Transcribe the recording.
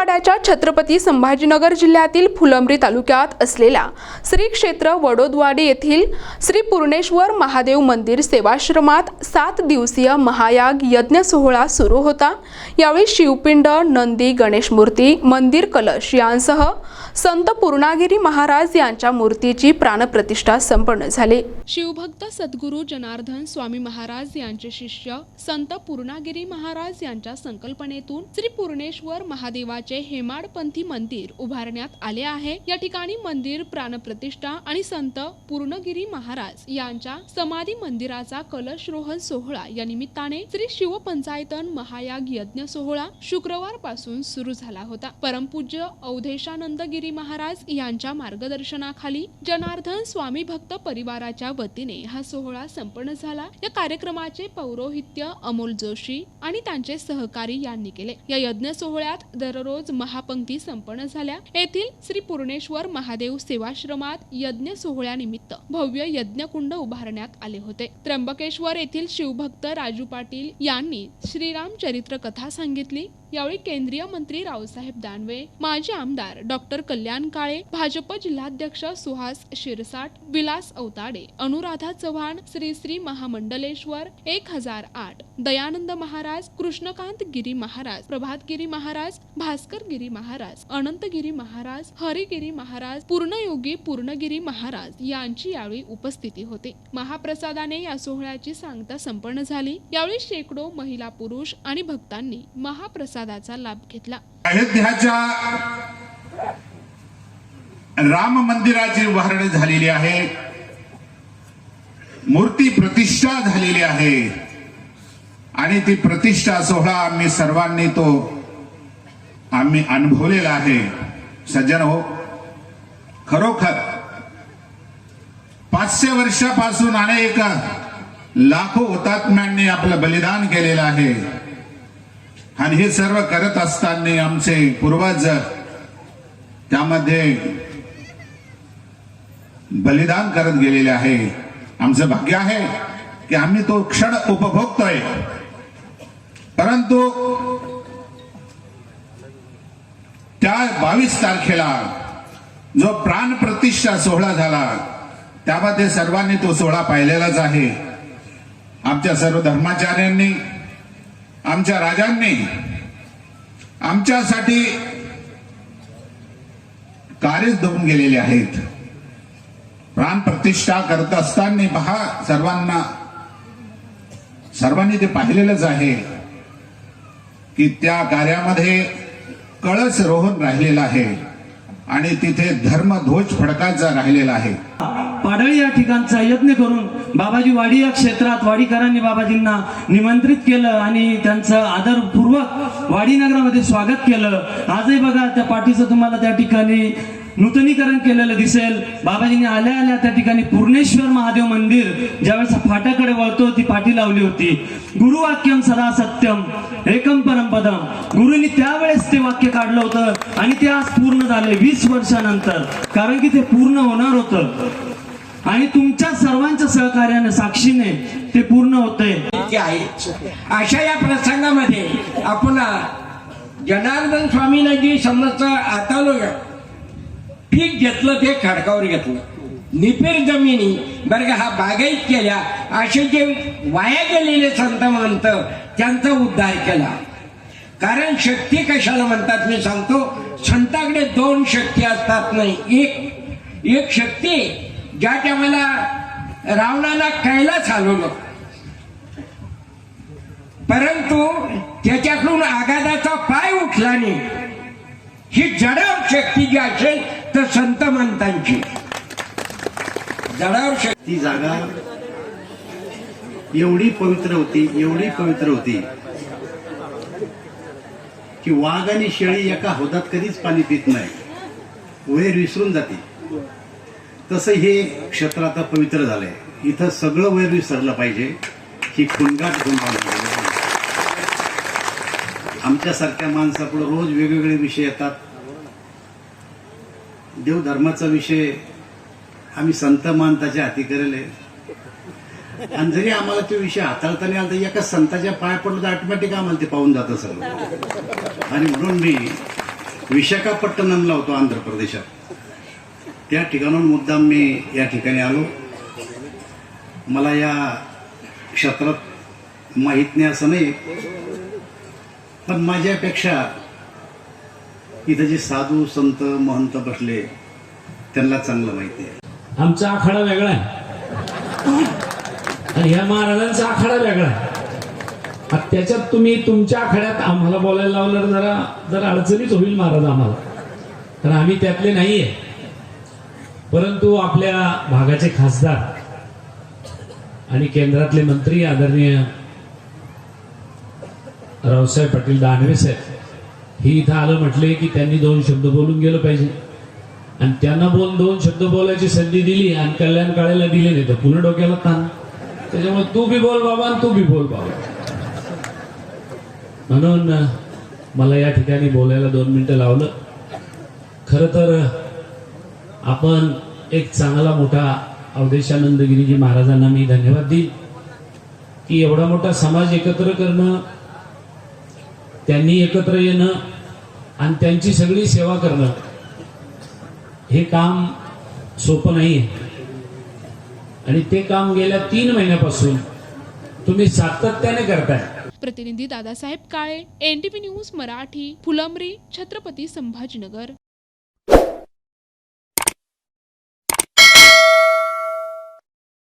मराठवाड्याच्या छत्रपती संभाजीनगर जिल्ह्यातील फुलंब्री तालुक्यात असलेल्या श्री क्षेत्र वडोदवाडी येथील श्री पूर्णेश्वर महादेव मंदिर सेवाश्रमात सात दिवसीय महायाग यज्ञ सोहळा सुरू होता. यावेळी शिवपिंड नंदी गणेश मूर्ती मंदिर कलश यांसह संत पूर्णागिरी महाराज यांच्या मूर्तीची प्राणप्रतिष्ठा संपन्न झाली. शिवभक्त सद्गुरू जनार्दन स्वामी महाराज यांचे शिष्य संत पूर्णागिरी महाराज यांच्या संकल्पनेतून श्री पूर्णेश्वर महादेवाचे हेमाडपंथी मंदिर उभारण्यात आले आहे. या ठिकाणी मंदिर प्राणप्रतिष्ठा आणि संत पूर्णगिरी महाराज यांच्या समाधी मंदिराचा कलशरोहण सोहळा या निमित्ताने श्री शिवपंचायतन महायाग यज्ञ सोहळा शुक्रवारपासून सुरू झाला होता. परमपूज्य अवधेशानंद गिरी महाराज यांच्या मार्गदर्शनाखाली जनार्दन स्वामी भक्त परिवाराच्या वतीने हा सोहळा संपन्न झाला. या कार्यक्रमाचे पौरोहित्य अमोल जोशी आणि त्यांचे सहकारी यांनी केले. या यज्ञ सोहळ्यात दररोज महापंक्ती संपन्न झाल्या. येथील श्री पूर्णेश्वर महादेव सेवाश्रमात यज्ञ सोहळ्यानिमित्त भव्य यज्ञकुंड उभारण्यात आले होते. त्र्यंबकेश्वर येथील शिवभक्त राजू पाटील यांनी श्रीराम चरित्र कथा सांगितली. यावेळी केंद्रीय मंत्री रावसाहेब दानवे माजी आमदार डॉक्टर कल्याण काळे भाजप जिल्हाध्यक्ष सुहास शिरसाट विलास अवताडे अनुराधा चव्हाण श्री श्री महामंडलेश्वर एक हजार आठ दयानंद महाराज कृष्णकांत गिरी महाराज प्रभात गिरी महाराज भास्कर गिरी महाराज अनंतगिरी महाराज हरिगिरी महाराज पूर्णयोगी पूर्णगिरी महाराज यांची यावेळी उपस्थिती होते. महाप्रसादाने या सोहळ्याची सांगता संपन्न झाली. यावेळी शेकडो महिला पुरुष आणि भक्तांनी महाप्रसाद प्रसादाचा लाभ घेतला. अयोध्याच्या राम मंदिराची उभारणी झालेली आहे. मूर्ती प्रतिष्ठा झालेली आहे. आणि ती प्रतिष्ठा सोहळा आम्ही सर्वांनी तो आम्ही अनुभवलेला आहे. सज्जन हो खरोखर पाचशे वर्षापासून अनेक लाखो हुतात्म्यांनी आपलं बलिदान केलेलं आहे. आणि हे सर्व करत असताना आमचे पूर्वज त्यामध्ये बलिदान करत गेलेले आहे. आमचं भाग्य आहे की आम्ही तो क्षण उपभोगतोय. परंतु त्या बावीस तारखेला जो प्राण प्रतिष्ठा सोहळा झाला त्यामध्ये सर्वांनी तो सोहळा पाहिलेलाच आहे. आमच्या सर्व धर्माचार्यांनी आमच्या राजांनी आमच्यासाठी कार्यच देऊन गेलेले आहेत. प्राण प्रतिष्ठा करत असताना पहा सर्वांना सर्वांनी ते पाहिलेलंच आहे की त्या कार्यामध्ये कळस रोहन राहिलेला आहे आणि तिथे धर्मध्वज फडकाचा राहिलेला आहे. पाडळी या ठिकाणचा यत्न करून बाबाजी वाडी या क्षेत्रात वाडीकरांनी बाबाजींना निमंत्रित केलं आणि त्यांचं आदरपूर्वक वाडीनगरामध्ये स्वागत केलं. आजही बघा त्या पाठीचं तुम्हाला त्या ठिकाणी नूतनीकरण केलेलं दिसेल. बाबाजींनी आल्या आल्या त्या ठिकाणी पूर्णेश्वर महादेव मंदिर. ज्यावेळेस फाट्याकडे वळतो ती पाठी लावली होती. गुरुवाक्यम सदा सत्यम एकम परमपदम गुरुंनी त्यावेळेस ते वाक्य काढलं होतं आणि ते आज पूर्ण झाले वीस वर्षानंतर. कारण की ते पूर्ण होणार होतं. आणि तुमच्या सर्वांच्या सहकार्याने साक्षीने ते पूर्ण होतंय. आहे अशा या प्रसंगामध्ये आपण जनार्दन स्वामीनं जी समज आता पीक घेतलं ते खडकावर घेतलं. निपीर जमिनी बरं का हा बागायत केल्या असे जे वाया गेलेले संत म्हणत त्यांचा उद्धार केला. कारण शक्ती कशाला म्हणतात मी सांगतो संताकडे दोन शक्ती असतात नाही. एक एक शक्ती ज्या टायमाला रावणाला कैलास हलवलं परंतु त्याच्याकडून आघाताचा पाय उठला नाही. ही जडाव शक्ती जी असेल तर संत मंतांची जडाव शक्ती. जागा एवढी पवित्र होती एवढी पवित्र होती की वाघ आणि शेळी एका हौदात कधीच पाणी पित नाही. वैर विसरून जाते. तसं हे क्षेत्र आता पवित्र झालंय. इथं सगळं वैर विसरलं पाहिजे. ही खुणगाट घेऊन आमच्यासारख्या माणसापुढे रोज वेगवेगळे विषय येतात. देवधर्माचा विषय आम्ही संत मानताच्या हाती करेल. आणि जरी आम्हाला तो विषय हाताळता नाही आला तर एका संताच्या पाया पडलं तर ऑटोमॅटिक आम्हाला ते पाहून जातं सर्व आणि म्हणून मी विशाखापट्टणमला होतो आंध्र प्रदेशात. त्या ठिकाणून मुद्दाम मी या ठिकाणी आलो. मला या क्षेत्रात माहीत नाही असं नाही पण माझ्यापेक्षा इथं जे साधू संत महंत बसले त्यांना चांगलं माहिती आहे. आमचा आखाडा वेगळा आहे. आणि ह्या महाराजांचा आखाडा वेगळा आहे. त्याच्यात तुम्ही तुमच्या आखाड्यात आम्हाला बोलायला लावलं जरा जरा अडचणीच होईल महाराज आम्हाला. कारण आम्ही त्यातले नाहीये. परंतु आपल्या भागाचे खासदार आणि केंद्रातले मंत्री आदरणीय रावसाहेब पाटील दानवे साहेब ही इथं आलं म्हटले की त्यांनी दोन शब्द बोलून गेलं पाहिजे. आणि त्यांना बोल दोन शब्द बोलायची संधी दिली आणि कल्याण काळेला दिले नाही तर पुन्हा डोक्याला ताण. त्याच्यामुळे तू बी बोल बाबा आणि तू बी बोल बाबा. म्हणून मला या ठिकाणी बोलायला दोन मिनिटं लावलं. खरं तर आपण एक चांगला मोठा अवधेशानंद गिरीजी महाराजांना मी धन्यवाद देईन. की एवढा मोठा समाज एकत्र करणं त्यांनी एकत्र येणं आणि त्यांची सगळी सेवा करणं हे काम सोपं नाही आहे आणि ते काम गेल्या तीन महिन्यापासून तुम्ही सातत्याने करताय. प्रतिनिधी दादासाहेब काळे एनटीव्ही न्यूज मराठी फुलंब्री छत्रपती संभाजीनगर.